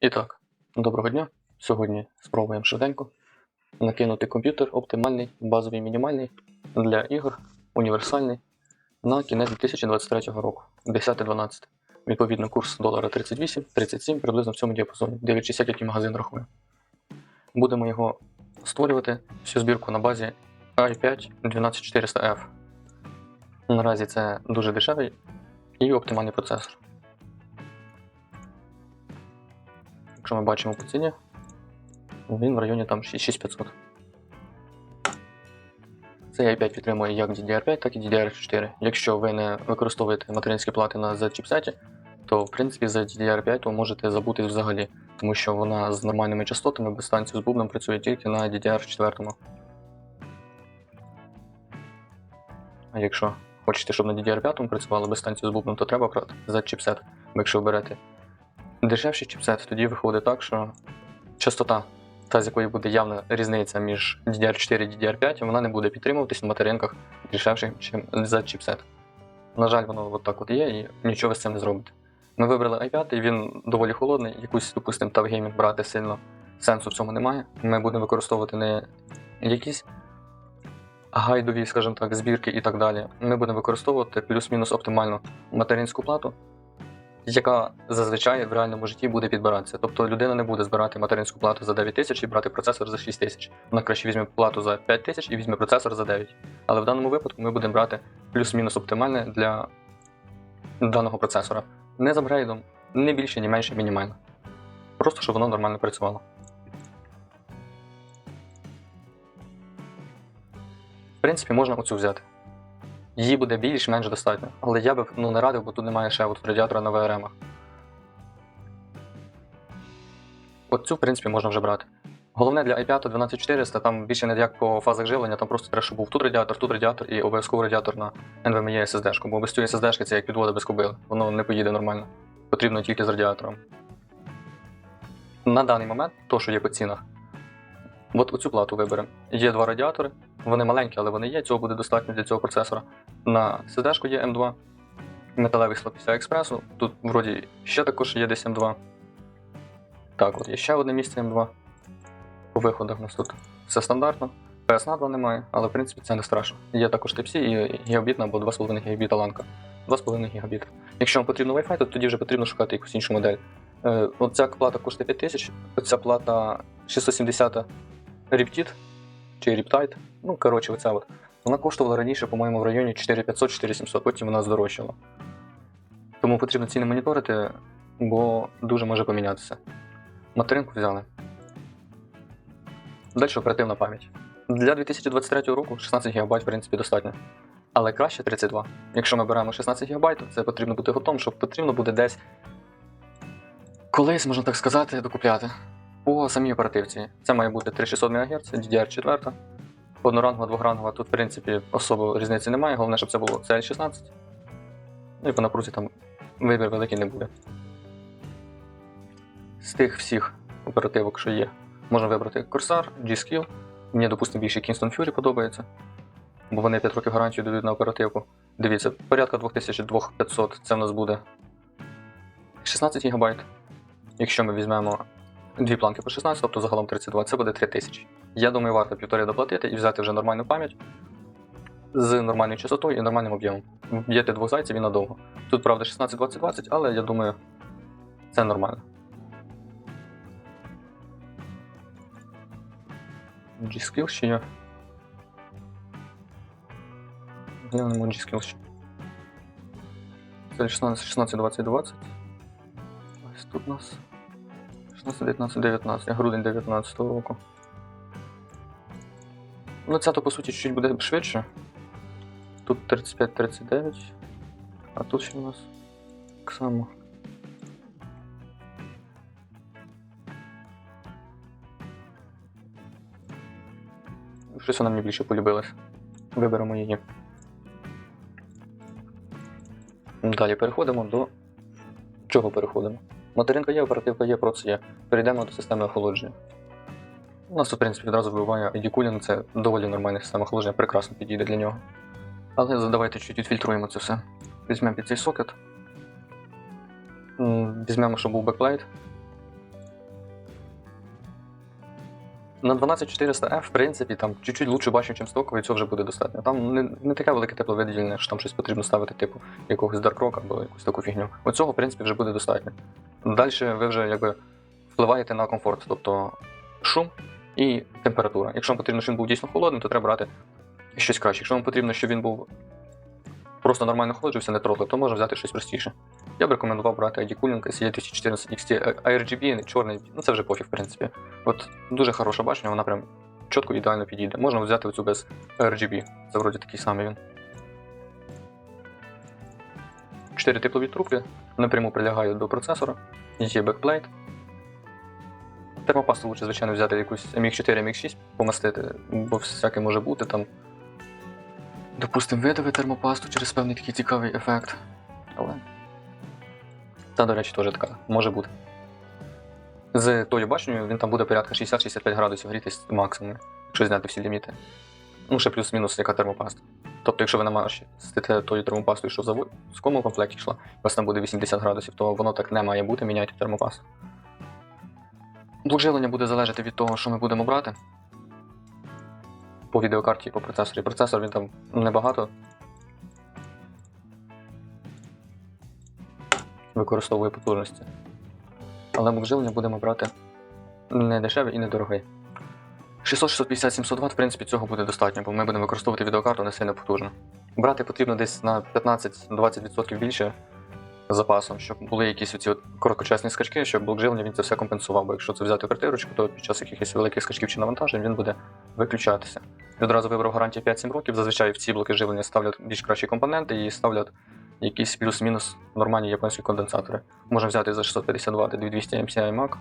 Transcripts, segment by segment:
І так, доброго дня. Сьогодні спробуємо швиденько накинути комп'ютер оптимальний, базовий мінімальний для ігор, універсальний на кінець 2023 року, 10-12. Відповідно, курс долара 38, 37, приблизно в цьому діапазоні, дивлячись, як який магазин рахує. Будемо його створювати всю збірку на базі i5 12400F. Наразі це дуже дешевий і оптимальний процесор. Якщо ми бачимо по ціні, він в районі там 6500. Цей i5 підтримує як DDR5, так і DDR4. Якщо ви не використовуєте материнські плати на Z-чіпсеті, то в принципі за DDR5 ви можете забути взагалі, тому що вона з нормальними частотами без станції з бубном працює тільки на DDR4. А якщо хочете, щоб на DDR5 працювало без станції з бубном, то треба брати Z-чіпсет. Бо якщо ви берете дешевший чіпсет, тоді виходить так, що частота, та з якої буде явна різниця між DDR4 і DDR5, вона не буде підтримуватись на материнках дешевших, ніж за чіпсет. На жаль, воно от так от є, і нічого з цим не зробите. Ми вибрали i5, і він доволі холодний, якусь, допустимо, тавгеймінг брати сильно сенсу в цьому немає. Ми будемо використовувати не якісь гайдові, скажімо так, збірки і так далі. Ми будемо використовувати плюс-мінус оптимальну материнську плату, яка зазвичай в реальному житті буде підбиратися. Тобто людина не буде збирати материнську плату за 9 тисяч і брати процесор за 6 тисяч. Вона краще візьме плату за 5 тисяч і візьме процесор за 9. Але в даному випадку ми будемо брати плюс-мінус оптимальне для даного процесора. Не з апгрейдом, не більше, ні менше, мінімально. Просто щоб воно нормально працювало. В принципі, можна оцю взяти. Її буде більш-менш достатньо. Але я би ну, не радив, бо тут немає ще от радіатора на VRM. От цю, в принципі, можна вже брати. Головне для i5 12400, там більше не як по фазах живлення, там просто треба, щоб був тут радіатор, тут радіатор і обов'язково радіатор на NVMe SSD, бо без цієї SSD це як підвода без кобили, воно не поїде нормально. Потрібно тільки з радіатором. На даний момент, то, що є по цінах, от оцю плату виберемо. Є два радіатори, вони маленькі, але вони є, цього буде достатньо для цього процесора. На SSD є M2, металевий слот після експресу. Тут вроді ще також є десь M2. Так, от є ще одне місце M2. По виходах у нас тут все стандартно. PS 2 немає, але в принципі це не страшно. Є також Type-C і гігабітна або 2,5 гігабіта ланка. 2,5 гігабіта. Якщо вам потрібно Wi-Fi, то тоді вже потрібно шукати якусь іншу модель. Е, от ця плата коштує 5000, оця плата 670 Riptide чи Riptide. Ну, коротше, оця от. Вона коштувала раніше, по-моєму, в районі 4500-4700, потім вона здорожчала. Тому потрібно ціни моніторити, бо дуже може помінятися. Материнку взяли. Далі оперативна пам'ять. Для 2023 року 16 ГБ, в принципі, достатньо. Але краще 32. Якщо ми беремо 16 ГБ, то це потрібно бути готовим, що потрібно буде десь колись, можна так сказати, докупляти. По самій оперативці. Це має бути 3600 МГц, DDR4. Однорангова, двогрангова, тут, в принципі, особо різниці немає, головне, щоб це було CL16. Ну і по напрузі там вибір великий не буде. З тих всіх оперативок, що є, можна вибрати Corsair, G-Skill. Мені, допустимо, більше Kingston Fury подобається, бо вони 5 років гарантію дають на оперативку. Дивіться, порядка 2200 це в нас буде 16 ГБ. Якщо ми візьмемо дві планки по 16, тобто загалом 32, це буде 3000. Я думаю, варто півтори доплатити і взяти вже нормальну пам'ять з нормальною частотою і нормальним об'ємом. Б'єте двох зайців і надовго. Тут, правда, 16-20-20, але я думаю, це нормально. G-Skill ще є. Глянемо G-Skill ще. Це 16, 16, 20, 20. Ось тут у нас 16, 19, 19, грудень 19 року. Ну, ця то по суті чуть буде швидше. Тут 35-39, а тут ще у нас так само. Щось вона мені більше полюбилась. Виберемо її. Далі переходимо до. Чого переходимо? Материнка є, оперативка є, проц є. Перейдемо до системи охолодження. У нас в принципі, відразу вибиває ID це доволі нормальна система охолодження, прекрасно підійде для нього. Але давайте чуть відфільтруємо це все. Візьмемо під цей сокет. Візьмемо, щоб був бекплейт. На 12400F, в принципі, там чуть-чуть лучше бачу, ніж стоковий, цього вже буде достатньо. Там не, не таке велике тепловиділення, що там щось потрібно ставити, типу якогось Dark або якусь таку фігню. Оцього, в принципі, вже буде достатньо. Далі ви вже якби впливаєте на комфорт, тобто шум і температура. Якщо вам потрібно, щоб він був дійсно холодним, то треба брати щось краще. Якщо вам потрібно, щоб він був просто нормально охолоджувався, не трохли, то можна взяти щось простіше. Я б рекомендував брати ID Cooling SE 1014 XT ARGB, чорний, ну це вже пофіг, в принципі. От дуже хороше бачення, вона прям чітко ідеально підійде. Можна взяти оцю без RGB. Це вроді такий самий він. Чотири теплові трубки напряму прилягають до процесора. Є бекплейт. Термопасту лучше, звичайно, взяти якусь MX4, MX6, помастити, бо всяке може бути там. Допустимо, видави термопасту через певний такий цікавий ефект. Але. Та, до речі, теж така може бути. З тою башнею він там буде порядка 60-65 градусів грітись максимум, якщо зняти всі ліміти. Ну, ще плюс-мінус яка термопаста. Тобто, якщо ви намажете тою термопастою, що в завод з кому комплекті йшла, у вас там буде 80 градусів, то воно так не має бути, міняйте термопасту. Блок живлення буде залежати від того, що ми будемо брати. По відеокарті і по процесорі. Процесор він там небагато. Використовує потужності. Але блок живлення будемо брати не дешевий і не дорогий. 600, 650, 700 Вт, в принципі, цього буде достатньо, бо ми будемо використовувати відеокарту не сильно потужно. Брати потрібно десь на 15-20% більше запасом, щоб були якісь оці от короткочасні скачки, щоб блок живлення він це все компенсував. Бо якщо це взяти квартирочку, то під час якихось великих скачків чи навантажень він буде виключатися. Я одразу вибрав гарантію 5-7 років. Зазвичай в ці блоки живлення ставлять більш кращі компоненти і ставлять якісь плюс-мінус нормальні японські конденсатори. Можна взяти за 650 Вт 2200 MCI Mac,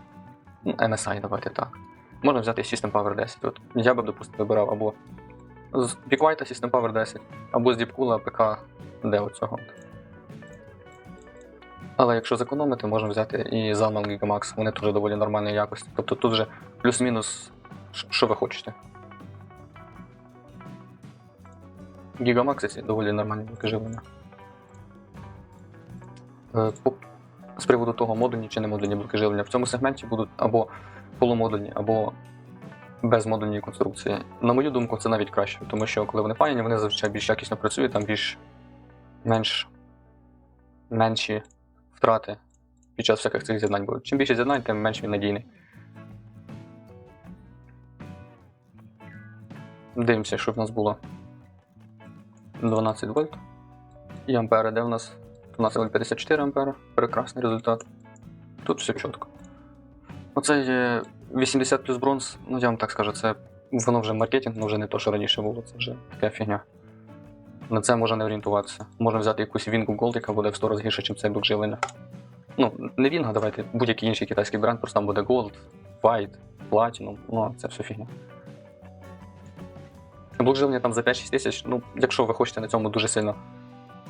ну, MSI, давайте так. Можна взяти System Power 10. От я би, допустимо, вибирав або з BeQuiet System Power 10, або з Deepcool ПК де оцього. Але якщо зекономити, можна взяти і Zalman Gigamax, вони теж доволі нормальної якості. Тобто тут вже плюс-мінус, що ви хочете. Це доволі нормальні живлення. Е, З приводу того, модульні чи не модульні блоки живлення. В цьому сегменті будуть або полумодульні, або безмодульні конструкції. На мою думку, це навіть краще, тому що коли вони паяні, вони зазвичай більш якісно працюють, там більш менш менші втрати під час всяких цих з'єднань будуть. Чим більше з'єднань, тим менш він надійний. Дивимося, що в нас було 12 вольт. І ампери, де в нас 12,54 ампера. Прекрасний результат. Тут все чітко. Оце є 80 плюс бронз, ну я вам так скажу, це воно вже маркетинг, ну вже не то, що раніше було, це вже така фігня. На це можна не орієнтуватися. Можна взяти якусь Вінгу Gold, яка буде в 100 разів гірше, ніж цей блок живлення. Ну, не Вінга, давайте будь-який інший китайський бренд, просто там буде Gold, White, Platinum, ну це все фігня. Блок живлення там за 5-6 тисяч, ну, якщо ви хочете на цьому дуже сильно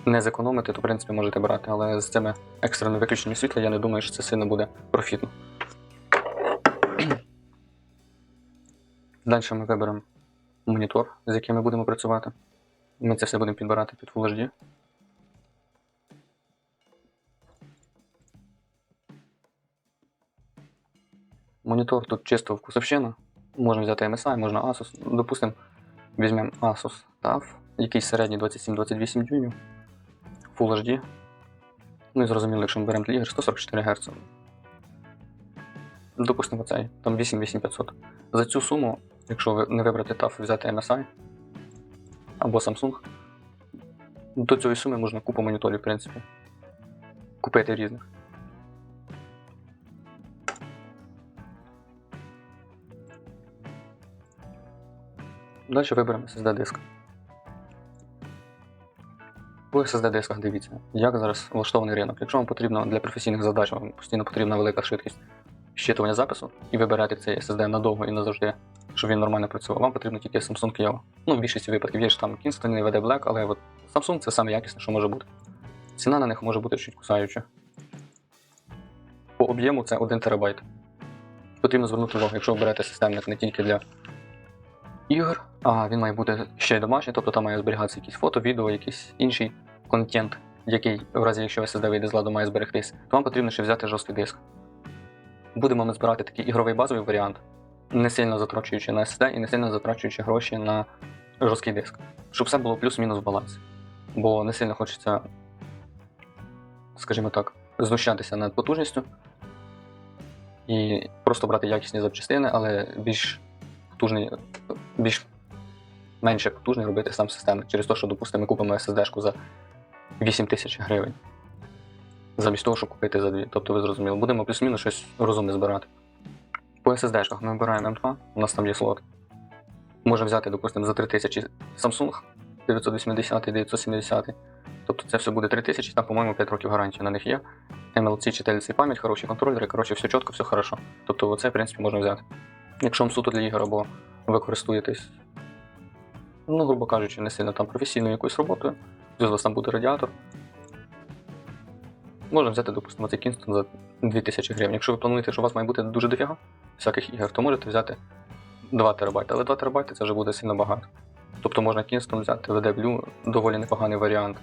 не зекономити, то в принципі можете брати, але з цими екстреними виключеннями світла я не думаю, що це сильно буде профітно. Далі ми виберемо монітор, з яким ми будемо працювати. Ми це все будемо підбирати під Full HD. Монітор тут чисто вкусовщина. Можна взяти MSI, можна Asus. Допустимо, візьмемо Asus TUF, якийсь середній 27-28 дюймів. Full HD. Ну і зрозуміло, якщо ми беремо для ігор 144 Гц. Допустимо цей, там 8-8500. За цю суму, якщо ви не вибрати TAF, взяти MSI або Samsung, до цієї суми можна купу моніторів, в принципі. Купити різних. Далі виберемо SSD диск. По SSD дисках дивіться, як зараз влаштований ринок. Якщо вам потрібно для професійних задач, вам постійно потрібна велика швидкість щитування запису, і ви берете цей SSD надовго і назавжди, щоб він нормально працював, вам потрібно тільки Samsung Yellow. Ну, в більшості випадків є ж там Kingston і VD Black, але от Samsung це саме якісне, що може бути. Ціна на них може бути чуть кусаюча. По об'єму це 1 терабайт. Потрібно звернути увагу, якщо ви берете системник не тільки для ігор, а він має бути ще й домашній, тобто там має зберігатися якісь фото, відео, якийсь інший контент, який, в разі якщо SSD вийде з ладу, має зберегтись, то вам потрібно ще взяти жорсткий диск. Будемо ми збирати такий ігровий базовий варіант. Не сильно затрачуючи на SSD і не сильно затрачуючи гроші на жорсткий диск. Щоб все було плюс-мінус в балансі. Бо не сильно хочеться, скажімо так, знущатися над потужністю і просто брати якісні запчастини, але більш потужний, більш менше потужний робити сам системник. Через те, що, допустимо, ми купимо SSD-шку за 8 тисяч гривень. Замість того, щоб купити за 2. Тобто ви зрозуміли, будемо плюс-мінус щось розумне збирати. По SSD-шках ми вибираємо M2, у нас там є слот. Можемо взяти, допустимо, за 3000 Samsung 980 970. Тобто це все буде 3000, там, по-моєму, 5 років гарантії на них є. MLC чи TLC пам'ять, хороші контролери, коротше, все чітко, все хорошо. Тобто оце, в принципі, можна взяти. Якщо вам суто для ігор або ви користуєтесь, ну, грубо кажучи, не сильно там професійною якоюсь роботою, у вас там буде радіатор. Можна взяти, допустимо, цей Kingston за 2000 гривень. Якщо ви плануєте, що у вас має бути дуже дофіга всяких ігор, то можете взяти 2 терабайти. Але 2 терабайти це вже буде сильно багато. Тобто можна Kingston взяти, VD Blue доволі непоганий варіант.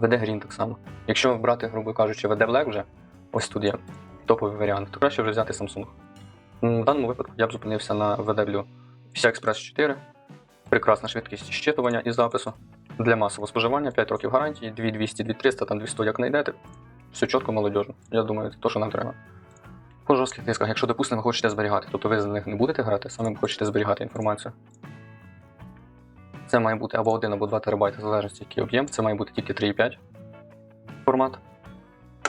VD Green так само. Якщо брати, грубо кажучи, VD Black вже, ось тут є топовий варіант, то краще вже взяти Samsung. В даному випадку я б зупинився на VD Blue. PCI Express 4, прекрасна швидкість щитування і запису. Для масового споживання 5 років гарантії, 2200, 2300, там 200 як знайдете. Все чітко, молодіжно. Я думаю, це те, що нам треба. По жорстких дисках, якщо, допустимо, ви хочете зберігати, тобто ви з них не будете грати, саме хочете зберігати інформацію. Це має бути або 1, або 2 терабайти, в залежності який об'єм. Це має бути тільки 3,5 формат.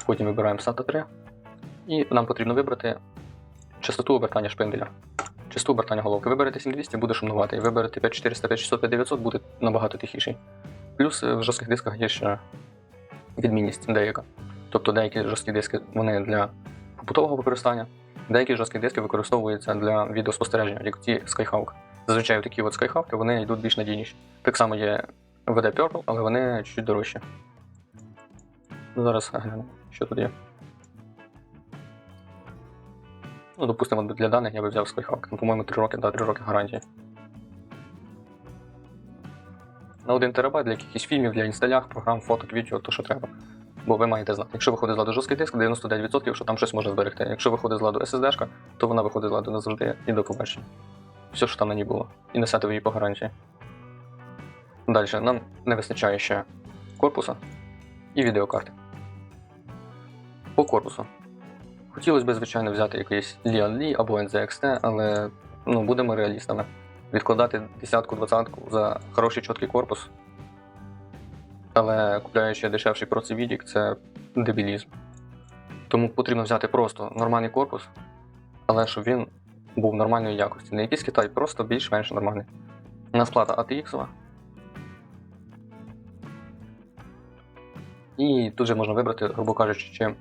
Потім вибираємо SATA 3. І нам потрібно вибрати частоту обертання шпинделя. Частоту обертання головки. Виберете 7200, буде шумнувати. Виберете 5400, 5600, 5900, буде набагато тихіший. Плюс е, в жорстких дисках є ще відмінність деяка. Тобто деякі жорсткі диски вони для побутового використання, деякі жорсткі диски використовуються для відеоспостереження, як ті Skyhawk. Зазвичай такі от Skyhawk вони йдуть більш надійніші. Так само є VD Purple, але вони чуть дорожчі. Ну, Зараз глянемо, що тут є. Ну, допустимо, для даних я би взяв Skyhawk. Ну, по-моєму, 3 роки, да, 3 роки гарантії. На 1 терабайт для якихось фільмів, для інсталях, програм, фоток, відео, то що треба. Бо ви маєте знати, якщо виходить з ладу жорсткий диск, 99%, що там щось можна зберегти. Якщо виходить з ладу SSD, то вона виходить з ладу назавжди і до побачення. Все, що там на ній було. І несете ви її по гарантії. Далі, нам не вистачає ще корпуса і відеокарти. По корпусу. Хотілося б, звичайно, взяти якийсь Li або NZXT, але ну, будемо реалістами. Відкладати десятку, двадцятку за хороший чіткий корпус. Але купляючи дешевший процевідік, це дебілізм. Тому потрібно взяти просто нормальний корпус, але щоб він був нормальної якості. Не якийсь Китай, просто більш-менш нормальний. У нас плата ATX. І тут же можна вибрати, грубо кажучи, чи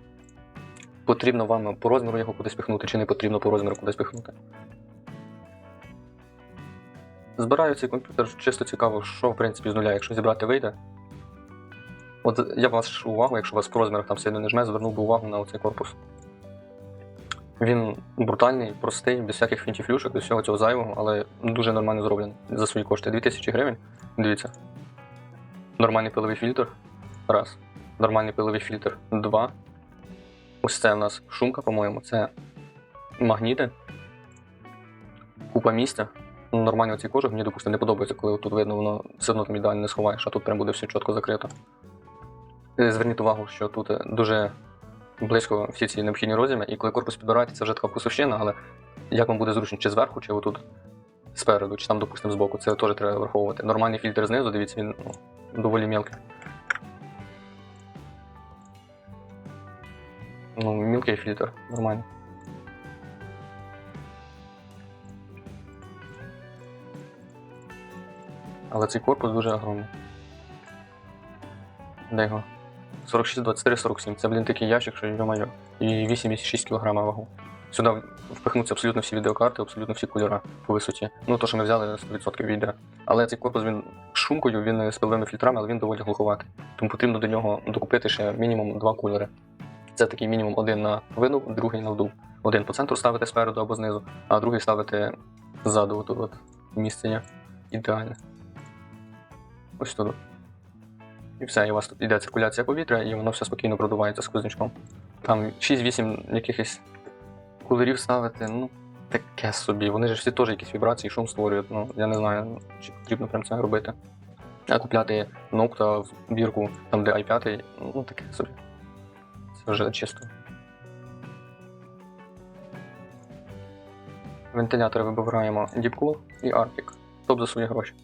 потрібно вам по розміру його кудись пихнути, чи не потрібно по розміру кудись пихнути. Збираю цей комп'ютер чисто цікаво, що в принципі з нуля, якщо зібрати вийде. От я б вашу увагу, якщо вас по розмірах там сильно не жме, звернув би увагу на цей корпус. Він брутальний, простий, без всяких фінтіфлюшок, без всього цього зайвого, але дуже нормально зроблений за свої кошти. 2000 гривень. Дивіться. Нормальний пиловий фільтр. Раз. Нормальний пиловий фільтр. Два. Ось це у нас шумка, по-моєму. Це магніти. Купа місця. Нормально цей кожух, мені, допустимо, не подобається, коли тут видно, воно все одно там ідеально не сховаєш, а тут прям буде все чітко закрито. Е, Зверніть увагу, що тут е, дуже близько всі ці необхідні розміри, і коли корпус підбираєте, це вже така вкусовщина, але як вам буде зручно, чи зверху, чи отут спереду, чи там, допустимо, збоку, це теж треба враховувати. Нормальний фільтр знизу, дивіться, він ну, доволі мілкий. Ну, мілкий фільтр, нормально. Але цей корпус дуже огромний. Де його? 46, 23, 47. Це, блін, такий ящик, що йо-моє. І 8,6 кг вагу. Сюди впихнуться абсолютно всі відеокарти, абсолютно всі кольори по висоті. Ну, то, що ми взяли 100% відео. Але цей корпус він шумкою, він з пиловими фільтрами, але він доволі глуховатий. Тому потрібно до нього докупити ще мінімум два кольори. Це такий мінімум один на видув, другий на вдув. Один по центру ставити спереду або знизу, а другий ставити ззаду. От місце є ідеальне. Ось тут. І все, і у вас тут йде циркуляція повітря, і воно все спокійно продувається сквознячком. Там 6-8 якихось кулерів ставити, ну, таке собі. Вони ж всі теж якісь вібрації, шум створюють. Ну, я не знаю, чи потрібно прям це робити. А купляти ноута в бірку, там, де i5, ну таке собі. Це вже чисто. Вентилятори вибираємо Deepcool і Arctic. Топ за свої гроші.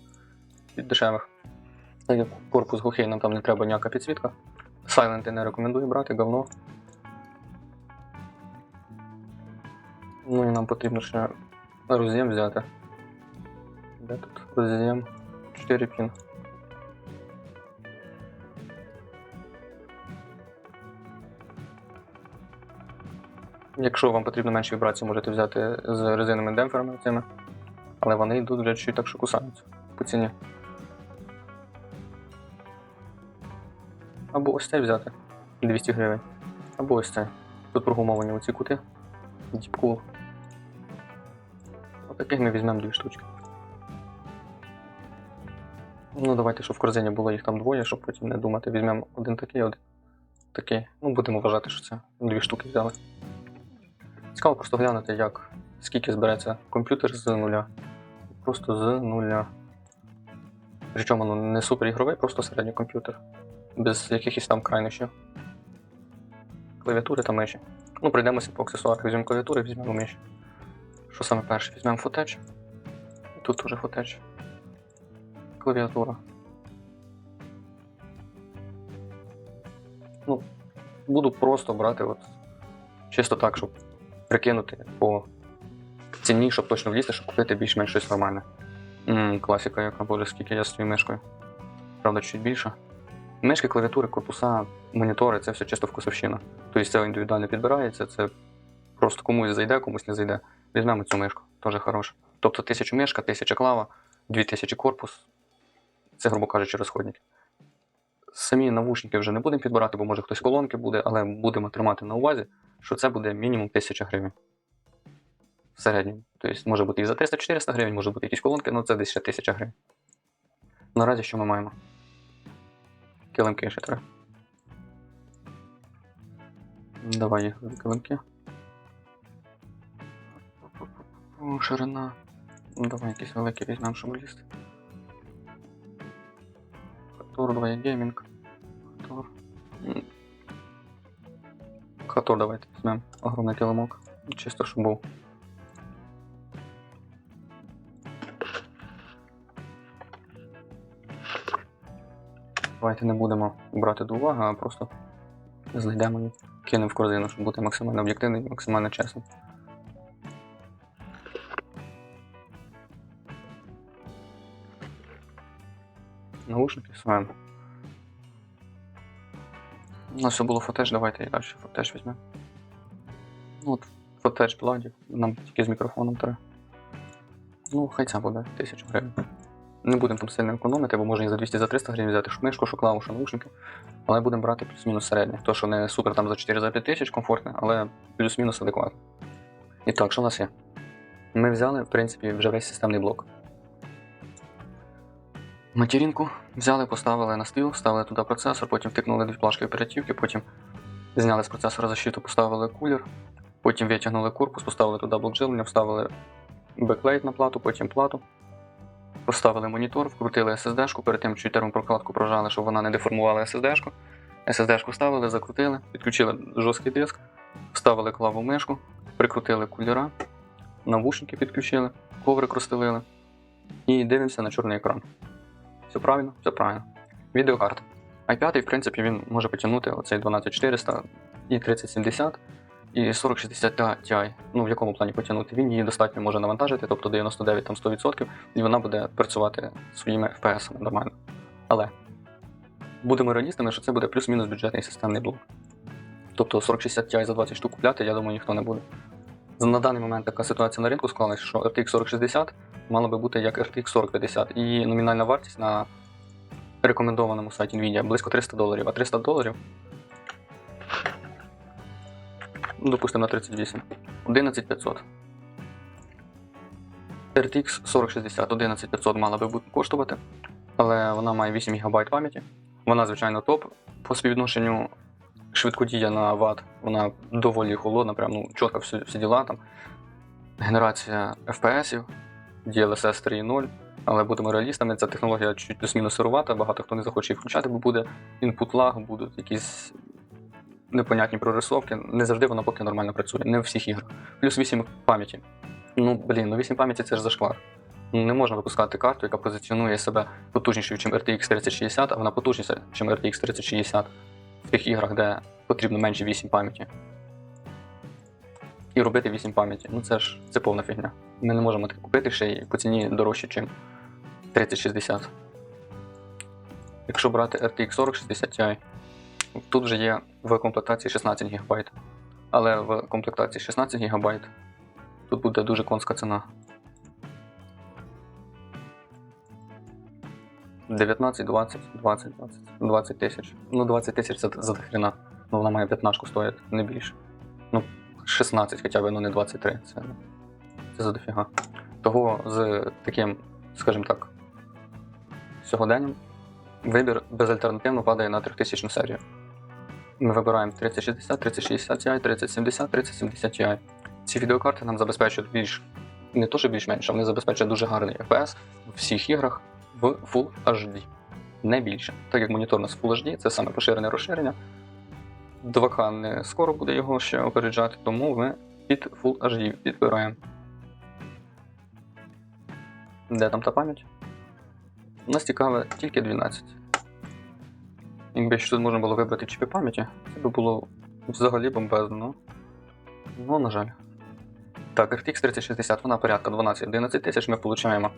Від дешевих. Корпус глухий, нам там не треба ніяка підсвітка. Silent не рекомендую брати, говно. Ну і нам потрібно ще роз'єм взяти. Де тут роз'єм? 4 пін. Якщо вам потрібно менші вібрації, можете взяти з резиновими демпферами цими. Але вони йдуть вже чуть так, що кусаються по ціні. Або ось цей взяти 200 гривень. Або ось цей. Тут прогумовані оці кути. Діпкул. Отаких ми візьмемо дві штучки. Ну, давайте, щоб в корзині було їх там двоє, щоб потім не думати. Візьмемо один такий, один такий. Ну, будемо вважати, що це дві штуки взяли. Цікаво просто глянути, як скільки збереться комп'ютер з нуля. Просто з нуля. Причому ну, не супер ігровий, просто середній комп'ютер. Без якихось там крайнощів. Клавіатури та миші. Ну, пройдемося по аксесуарах. Візьмемо клавіатури, візьмемо миші. Що саме перше? Візьмемо фотеч. Тут теж фотеч. Клавіатура. Ну, буду просто брати от чисто так, щоб прикинути по ціні, щоб точно влізти, щоб купити більш-менш щось нормальне. Ммм, класика, яка боже, скільки я стою мишкою. Правда, чуть більше. Мишки, клавіатури, корпуса, монітори це все чисто вкусовщина. Тобто це індивідуально підбирається, це просто комусь зайде, комусь не зайде. Візьмемо цю мишку, теж хороша. Тобто тисячу мишка, тисяча клава, дві тисячі корпус. Це, грубо кажучи, розходники. Самі навушники вже не будемо підбирати, бо може хтось колонки буде, але будемо тримати на увазі, що це буде мінімум 1000 гривень. В середньому. Тобто може бути і за 300-400 гривень, може бути якісь колонки, але це десь ще 1000 гривень. Наразі що ми маємо? Килимки ще треба. Давай їх в килимки. О, ширина. Ну, Давай якісь великі візьмемо, щоб лізти. Хатор, давай геймінг. Хатор. М. Хатор давайте візьмемо. Огромний килимок. Чисто, щоб був. Давайте не будемо брати до уваги, а просто знайдемо і кинемо в корзину, щоб бути максимально об'єктивним і максимально чесним. Наушники своєму. У нас все було фотеж, давайте і далі фотеж візьмемо. Ну, от фотеж пладів, нам тільки з мікрофоном треба. Ну, хай це буде 1000 гривень. Не будемо там сильно економити, бо можна і за 200 за 300 гривень взяти мишку, що клаву, наушники. Але будемо брати плюс-мінус середнє. То, що не супер там за 4 за 5 тисяч комфортне, але плюс-мінус адекватно. І так, що у нас є? Ми взяли, в принципі, вже весь системний блок. Материнку взяли, поставили на стіл, вставили туди процесор, потім втикнули дві плашки оперативки, потім зняли з процесора защиту, поставили кулер, потім витягнули корпус, поставили туди блок живлення, вставили беклейт на плату, потім плату. Поставили монітор, вкрутили SSD-шку, перед тим чуть термопрокладку прожали, щоб вона не деформувала SSD-шку. SSD-шку вставили, закрутили, підключили жорсткий диск, вставили клаву мишку, прикрутили кулера, навушники підключили, коврик розстелили і дивимося на чорний екран. Все правильно? Все правильно. Відеокарта. i5, в принципі, він може потягнути оцей 12400 і 3070 і 4060 Ti. Ну, в якому плані потягнути? Він її достатньо може навантажити, тобто 99 там 100%, і вона буде працювати своїми FPS нормально. Але будемо реалістами, що це буде плюс-мінус бюджетний системний блок. Тобто 4060 Ti за 20 штук купляти, я думаю, ніхто не буде. На даний момент така ситуація на ринку склалась, що RTX 4060 мало би бути як RTX 4050, і номінальна вартість на рекомендованому сайті Nvidia близько 300 доларів, а 300 доларів. Ну, допустимо, на 38. 11500. RTX 4060 11500 мала би коштувати, але вона має 8 ГБ пам'яті. Вона, звичайно, топ. По співвідношенню швидкодія на Вт, вона доволі холодна, прям ну, чітко всі, всі діла там. генерація FPS, DLSS 3.0, але будемо реалістами, ця технологія чуть плюс-мінус сирувата, багато хто не захоче її включати, бо буде інпут лаг, будуть якісь непонятні прорисовки. Не завжди вона поки нормально працює, не у всіх іграх. Плюс 8 пам'яті. Ну, блін, ну 8 пам'яті це ж зашквар. Ну, Не можна випускати карту, яка позиціонує себе потужнішою, ніж RTX 3060, а вона потужніша, ніж RTX 3060 в тих іграх, де потрібно менше 8 пам'яті. І робити 8 пам'яті. Ну це ж це повна фігня. Ми не можемо таке купити ще й по ціні дорожче, ніж 3060. Якщо брати RTX 4060 Ti, тут вже є в комплектації 16 ГБ. Але в комплектації 16 ГБ тут буде дуже конська ціна. 19, 20, 20, 20, 20 тисяч. Ну, 20 тисяч це за хрена. Ну, вона має 15 стоїти, не більше. Ну, 16 хоча б, ну не 23. Це, це за дофіга. Того з таким, скажімо так, сьогоденням вибір безальтернативно падає на 3000 серію. Ми вибираємо 3060, 3060 Ti, 3070, 3070 Ti. Ці відеокарти нам забезпечують більш, не то, що більш-менш, а вони забезпечують дуже гарний FPS в всіх іграх в Full HD. Не більше. Так як монітор у нас Full HD, це саме поширене розширення. 2К не скоро буде його ще опереджати, тому ми під Full HD підбираємо. Де там та пам'ять? У нас цікаве тільки 12. Якби ще тут можна було вибрати чіпи пам'яті, це би було взагалі бомбезно. Ну, на жаль. Так, RTX 3060, вона порядка 12-11 тисяч, ми отримуємо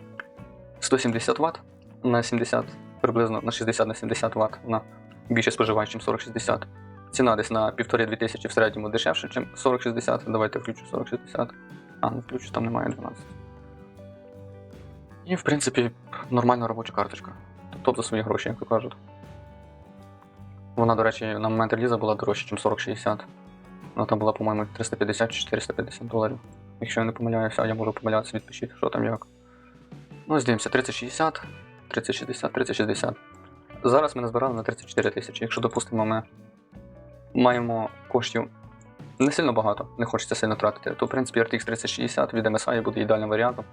170 Вт на 70, приблизно на 60 на 70 Вт. Вона більше споживає, ніж 4060. Ціна десь на 1,5-2 тисячі в середньому дешевше, ніж 4060. Давайте включу 4060. А, не включу, там немає 12. І, в принципі, нормальна робоча карточка. Тобто за свої гроші, як то кажуть. Вона, до речі, на момент реліза була дорожча, ніж 4060. Вона там була, по-моєму, 350 чи 450 доларів. Якщо я не помиляюся, я можу помилятися, відпишіть, що там як. Ну, ось дивимося, 3060, 3060, 3060. Зараз ми назбирали на 34 тисячі. Якщо, допустимо, ми маємо коштів не сильно багато, не хочеться сильно тратити, то в принципі RTX 3060 від MSI буде ідеальним варіантом.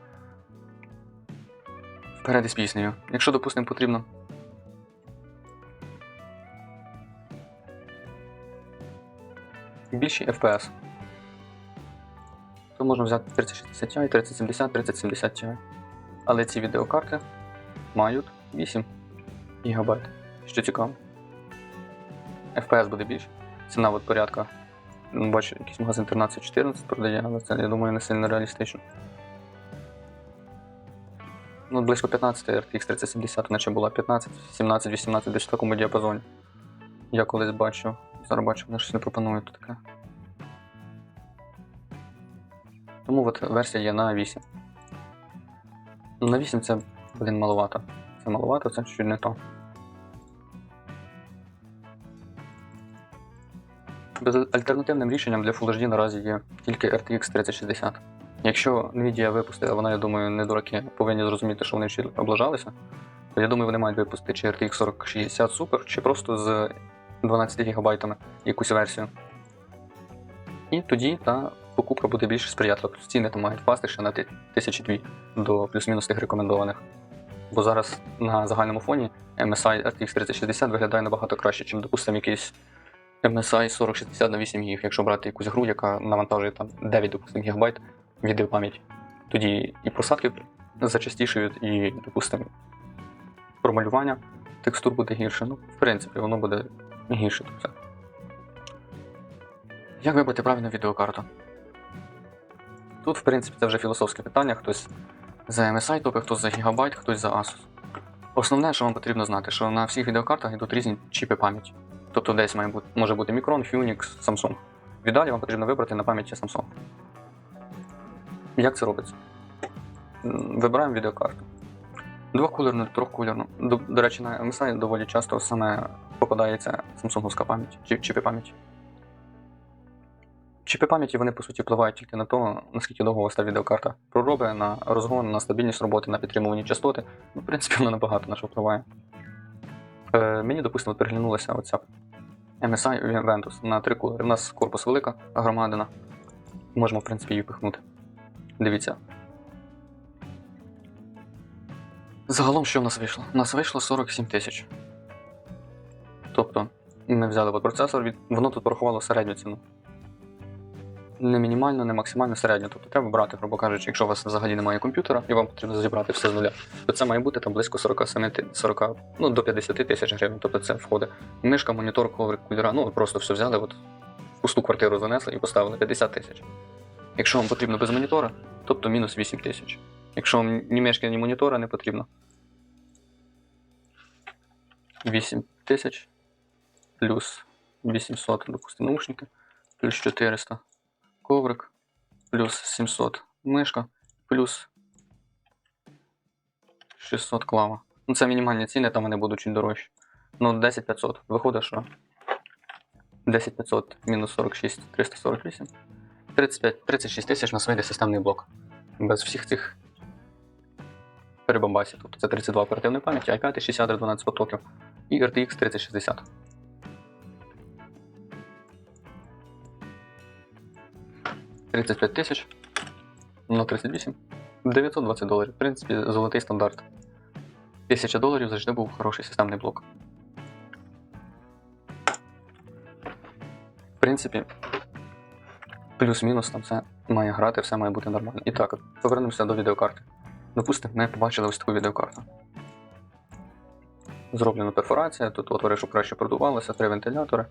Вперед із піснею. Якщо, допустимо, потрібно. Більший FPS. То можна взяти 3060 Ti, 3070, 3070 Ti. Але ці відеокарти мають 8 ГБ. Що цікаво. FPS буде більше. Ціна от порядка. ну, Бачу, якийсь магазин 13-14 продає, але це, я думаю, не сильно реалістично. Ну, близько 15 RTX 3070, наче була 15, 17, 18, десь в такому діапазоні. Я колись бачив. Зараз бачу, вони щось не пропонують тут таке. Тому от версія є на 8. Ну, на 8 це, блін, маловато. Це маловато, це чуть не то. Безальтернативним рішенням для Full HD наразі є тільки RTX 3060. Якщо Nvidia випустила, вона, я думаю, не дураки повинні зрозуміти, що вони всі облажалися, то я думаю, вони мають випустити чи RTX 4060 Super, чи просто з 12 ГБ якусь версію. І тоді та покупка буде більш сприятлива. Плюс ціни там мають впасти ще на ти- тисячі дві до плюс-мінус тих рекомендованих. Бо зараз на загальному фоні MSI RTX 3060 виглядає набагато краще, ніж, допустимо, якийсь MSI 4060 на 8 ГБ, якщо брати якусь гру, яка навантажує там 9 допустим, гігабайт відеопам'яті. Тоді і просадки зачастішують, і, допустимо, промалювання текстур буде гірше. Ну, в принципі, воно буде гірше тут все. Як вибрати правильну відеокарту? Тут, в принципі, це вже філософське питання. Хтось за MSI топить, хтось за Gigabyte, хтось за Asus. Основне, що вам потрібно знати, що на всіх відеокартах йдуть різні чіпи пам'яті. Тобто десь має бути, може бути Micron, Phoenix, Samsung. Віддалі вам потрібно вибрати на пам'яті Samsung. Як це робиться? Вибираємо відеокарту. Двохкулерну, трьохкулерну. До, до речі, на MSI доволі часто саме попадається самсунговська пам'ять, чіпи пам'яті. Чіпи пам'яті вони по суті впливають тільки на те, наскільки довго вас та відеокарта проробить, на розгон, на стабільність роботи, на підтримувані частоти. Ну, в принципі, вона набагато на що впливає. Е, мені, допустимо, переглянулася оця MSI Ventus на три кулери. У нас корпус велика, громадина. Можемо, в принципі, її пихнути. Дивіться. Загалом, що в нас вийшло? У нас вийшло 47 тисяч. Тобто, ми взяли от процесор, воно тут порахувало середню ціну. Не мінімально, не максимально середню. Тобто треба брати, грубо кажучи, якщо у вас взагалі немає комп'ютера і вам потрібно зібрати все з нуля, то це має бути там близько 47, 40, ну до 50 тисяч гривень. Тобто це входить. Мишка, монітор, коврик, кулера, ну просто все взяли, от пусту квартиру занесли і поставили 50 тисяч. Якщо вам потрібно без монітора, тобто мінус 8 тисяч. Якщо вам ні мишки, ні монітора не потрібно. 8 тисяч плюс 800, допустимо, наушники, плюс 400 коврик, плюс 700 мишка, плюс 600 клава. Ну, це мінімальні ціни, там вони будуть чуть дорожчі. Ну, 10 500. Виходить, що 10 500 мінус 46 348. 35, 36 тисяч на вийде системний блок. Без всіх цих перебамбасів. Тобто це 32 оперативної пам'яті, i5 60 12 потоків і RTX 3060. Тридцять п'ять тисяч на 38. 920 доларів. В принципі, золотий стандарт. 1000 доларів завжди був хороший системний блок. В принципі, плюс-мінус там все має грати, все має бути нормально. І так, повернемося до відеокарти. Допустимо, ми побачили ось таку відеокарту. Зроблена перфорація, тут отвори, щоб краще продувалося, три вентилятори.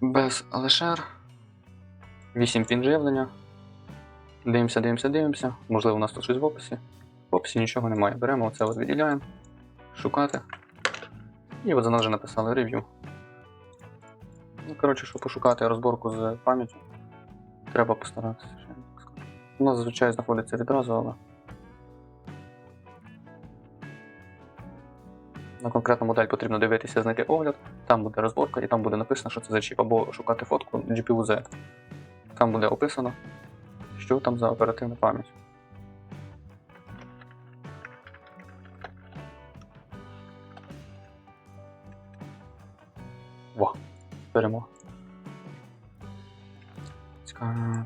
Без алешер. 8 пін живлення. Дивимося, дивимося, дивимося. Можливо, у нас тут щось в описі. В описі нічого немає. Беремо оце от виділяємо, шукати. І от за нас вже написали рев'ю. Ну, коротше, щоб пошукати розборку з пам'яттю, треба постаратися. У нас зазвичай знаходиться відразу, але. На конкретну модель потрібно дивитися, знайти огляд, там буде розборка і там буде написано, що це за чіп, або шукати фотку GPU Z. Там буде описано, що там за оперативна пам'ять. Во, перемога. Цікаво.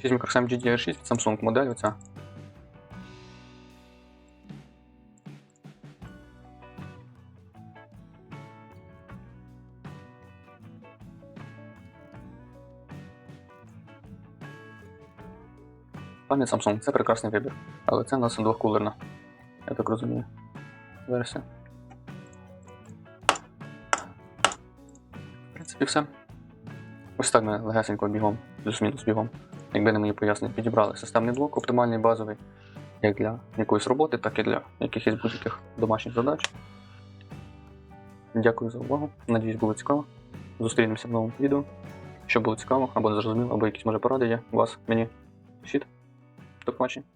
6 мікросем GDR6 від Samsung модель оця. Пам'ять Samsung це прекрасний вибір. Але це у нас двохкулерна. Я так розумію. Версія. В принципі, все. Ось так ми легесенько бігом, плюс-мінус бігом. Якби не мої пояснення, підібрали системний блок, оптимальний базовий, як для якоїсь роботи, так і для якихось будь-яких домашніх задач. Дякую за увагу. Надіюсь, було цікаво. Зустрінемося в новому відео. Якщо було цікаво, або не зрозуміло, або якісь може поради є у вас, мені пишіть. До побачення.